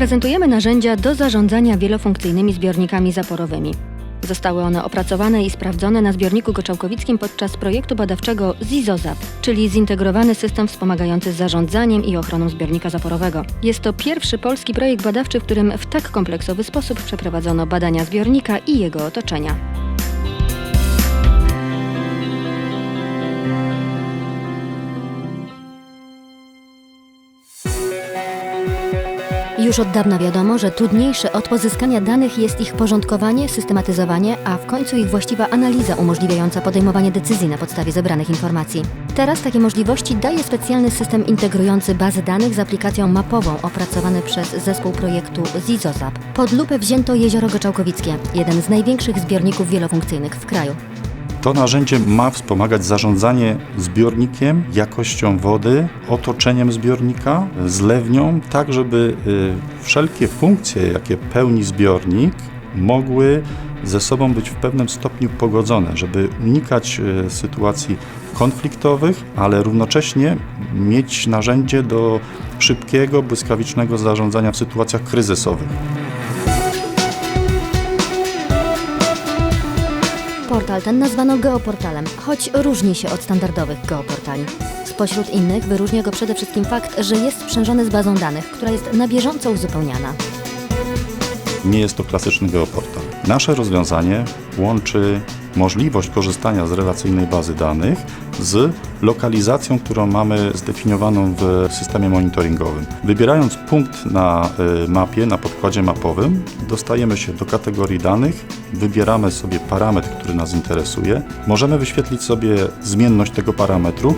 Prezentujemy narzędzia do zarządzania wielofunkcyjnymi zbiornikami zaporowymi. Zostały one opracowane i sprawdzone na zbiorniku goczałkowickim podczas projektu badawczego ZIZOZAP, czyli Zintegrowany System Wspomagający Zarządzaniem i Ochroną Zbiornika Zaporowego. Jest to pierwszy polski projekt badawczy, w którym w tak kompleksowy sposób przeprowadzono badania zbiornika i jego otoczenia. Już od dawna wiadomo, że trudniejsze od pozyskania danych jest ich porządkowanie, systematyzowanie, a w końcu ich właściwa analiza umożliwiająca podejmowanie decyzji na podstawie zebranych informacji. Teraz takie możliwości daje specjalny system integrujący bazy danych z aplikacją mapową opracowany przez zespół projektu ZIZOZAP. Pod lupę wzięto Jezioro Goczałkowickie, jeden z największych zbiorników wielofunkcyjnych w kraju. To narzędzie ma wspomagać zarządzanie zbiornikiem, jakością wody, otoczeniem zbiornika, zlewnią, tak żeby y, wszelkie funkcje, jakie pełni zbiornik, mogły ze sobą być w pewnym stopniu pogodzone, żeby unikać y, sytuacji konfliktowych, ale równocześnie mieć narzędzie do szybkiego, błyskawicznego zarządzania w sytuacjach kryzysowych. Portal ten nazwano geoportalem, choć różni się od standardowych geoportali. Spośród innych wyróżnia go przede wszystkim fakt, że jest sprzężony z bazą danych, która jest na bieżąco uzupełniana. Nie jest to klasyczny geoportal. Nasze rozwiązanie łączy możliwość korzystania z relacyjnej bazy danych z lokalizacją, którą mamy zdefiniowaną w systemie monitoringowym. Wybierając punkt na y, mapie, na podkładzie mapowym, dostajemy się do kategorii danych, wybieramy sobie parametr, który nas interesuje. Możemy wyświetlić sobie zmienność tego parametru,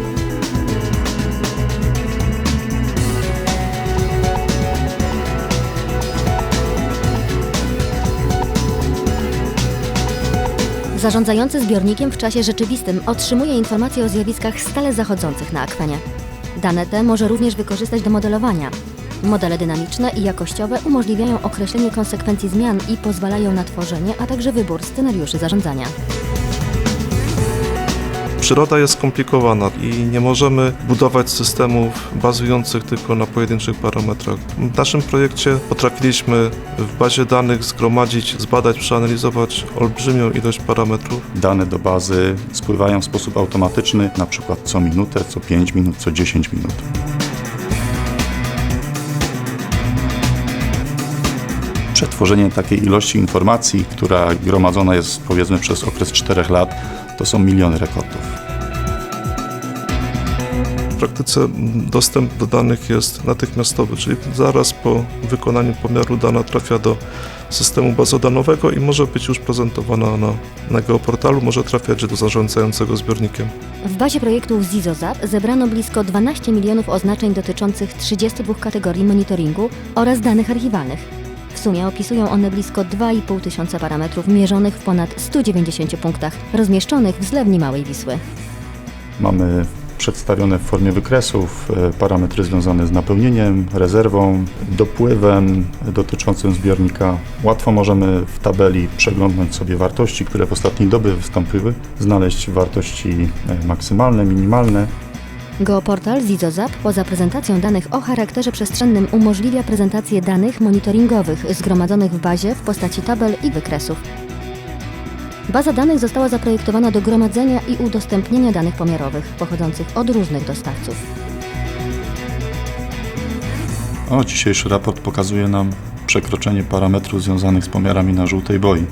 Zarządzający zbiornikiem w czasie rzeczywistym otrzymuje informacje o zjawiskach stale zachodzących na akwenie. Dane te może również wykorzystać do modelowania. Modele dynamiczne i jakościowe umożliwiają określenie konsekwencji zmian i pozwalają na tworzenie, a także wybór scenariuszy zarządzania. Przyroda jest skomplikowana i nie możemy budować systemów bazujących tylko na pojedynczych parametrach. W naszym projekcie potrafiliśmy w bazie danych zgromadzić, zbadać, przeanalizować olbrzymią ilość parametrów. Dane do bazy spływają w sposób automatyczny, na przykład co minutę, co 5 minut, co 10 minut. Przetworzenie takiej ilości informacji, która gromadzona jest powiedzmy przez okres 4 lat, to są miliony rekordów. W praktyce dostęp do danych jest natychmiastowy, czyli zaraz po wykonaniu pomiaru dana trafia do systemu bazodanowego i może być już prezentowana na, na geoportalu, może trafiać do zarządzającego zbiornikiem. W bazie projektów ZIZOZAP zebrano blisko 12 milionów oznaczeń dotyczących 32 kategorii monitoringu oraz danych archiwalnych. Sumie opisują one blisko 2,5 tysiąca parametrów mierzonych w ponad 190 punktach, rozmieszczonych w zlewni Małej Wisły. Mamy przedstawione w formie wykresów e, parametry związane z napełnieniem, rezerwą, dopływem dotyczącym zbiornika. Łatwo możemy w tabeli przeglądnąć sobie wartości, które w ostatniej dobie wystąpiły, znaleźć wartości e, maksymalne, minimalne. Geoportal ZIZOZAP poza prezentacją danych o charakterze przestrzennym umożliwia prezentację danych monitoringowych zgromadzonych w bazie w postaci tabel i wykresów. Baza danych została zaprojektowana do gromadzenia i udostępnienia danych pomiarowych pochodzących od różnych dostawców. O, dzisiejszy raport pokazuje nam przekroczenie parametrów związanych z pomiarami na żółtej boi.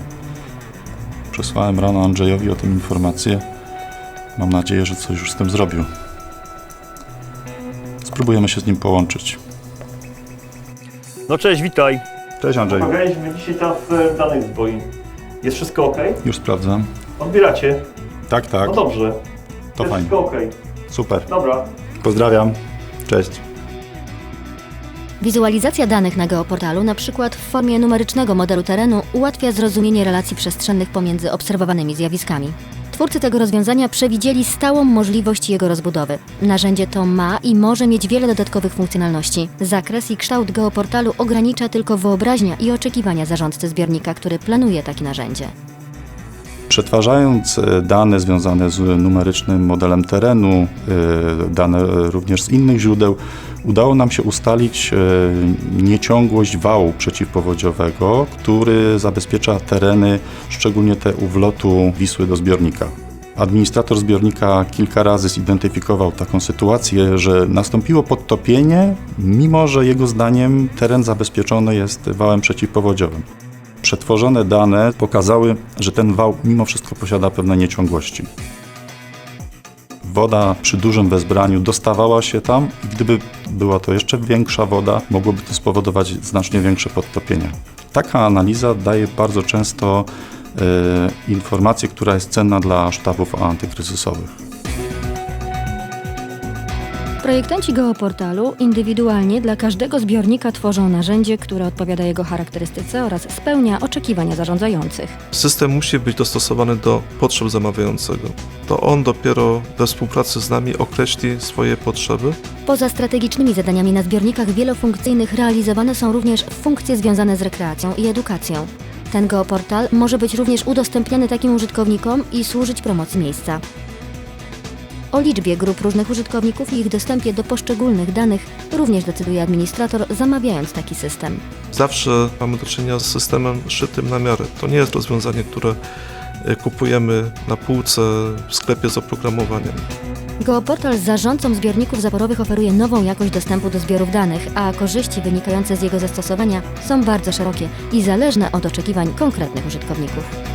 Przesłałem rano Andrzejowi o tym informację. Mam nadzieję, że coś już z tym zrobił. Spróbujemy się z nim połączyć. No cześć, witaj. Cześć Andrzeju. Omawialiśmy dzisiaj teraz e, danych z boi. Jest wszystko ok? Już sprawdzam. Odbieracie? Tak, tak. No dobrze. To Jest fajnie. wszystko ok. Super. Dobra. Pozdrawiam. Cześć. Wizualizacja danych na geoportalu, na przykład w formie numerycznego modelu terenu, ułatwia zrozumienie relacji przestrzennych pomiędzy obserwowanymi zjawiskami. Twórcy tego rozwiązania przewidzieli stałą możliwość jego rozbudowy. Narzędzie to ma i może mieć wiele dodatkowych funkcjonalności. Zakres i kształt geoportalu ogranicza tylko wyobraźnia i oczekiwania zarządcy zbiornika, który planuje takie narzędzie. Przetwarzając e, dane związane z numerycznym modelem terenu, e, dane e, również z innych źródeł, udało nam się ustalić nieciągłość wału przeciwpowodziowego, który zabezpiecza tereny, szczególnie te u wlotu Wisły do zbiornika. Administrator zbiornika kilka razy zidentyfikował taką sytuację, że nastąpiło podtopienie, mimo że jego zdaniem teren zabezpieczony jest wałem przeciwpowodziowym. Przetworzone dane pokazały, że ten wał mimo wszystko posiada pewne nieciągłości. Woda przy dużym wezbraniu dostawała się tam gdyby była to jeszcze większa woda, mogłoby to spowodować znacznie większe podtopienie. Taka analiza daje bardzo często e, informację, która jest cenna dla sztabów antykryzysowych. Projektanci geoportalu indywidualnie dla każdego zbiornika tworzą narzędzie, które odpowiada jego charakterystyce oraz spełnia oczekiwania zarządzających. System musi być dostosowany do potrzeb zamawiającego. To on dopiero we współpracy z nami określi swoje potrzeby Poza strategicznymi zadaniami na zbiornikach wielofunkcyjnych realizowane są również funkcje związane z rekreacją i edukacją. Ten geoportal może być również udostępniany takim użytkownikom i służyć promocji miejsca. O liczbie grup różnych użytkowników i ich dostępie do poszczególnych danych również decyduje administrator, zamawiając taki system. Zawsze mamy do czynienia z systemem szytym na miarę. To nie jest rozwiązanie, które e, kupujemy na półce w sklepie z oprogramowaniem. Geoportal z zarządcą zbiorników zaporowych oferuje nową jakość dostępu do zbiorów danych, a korzyści wynikające z jego zastosowania są bardzo szerokie i zależne od oczekiwań konkretnych użytkowników.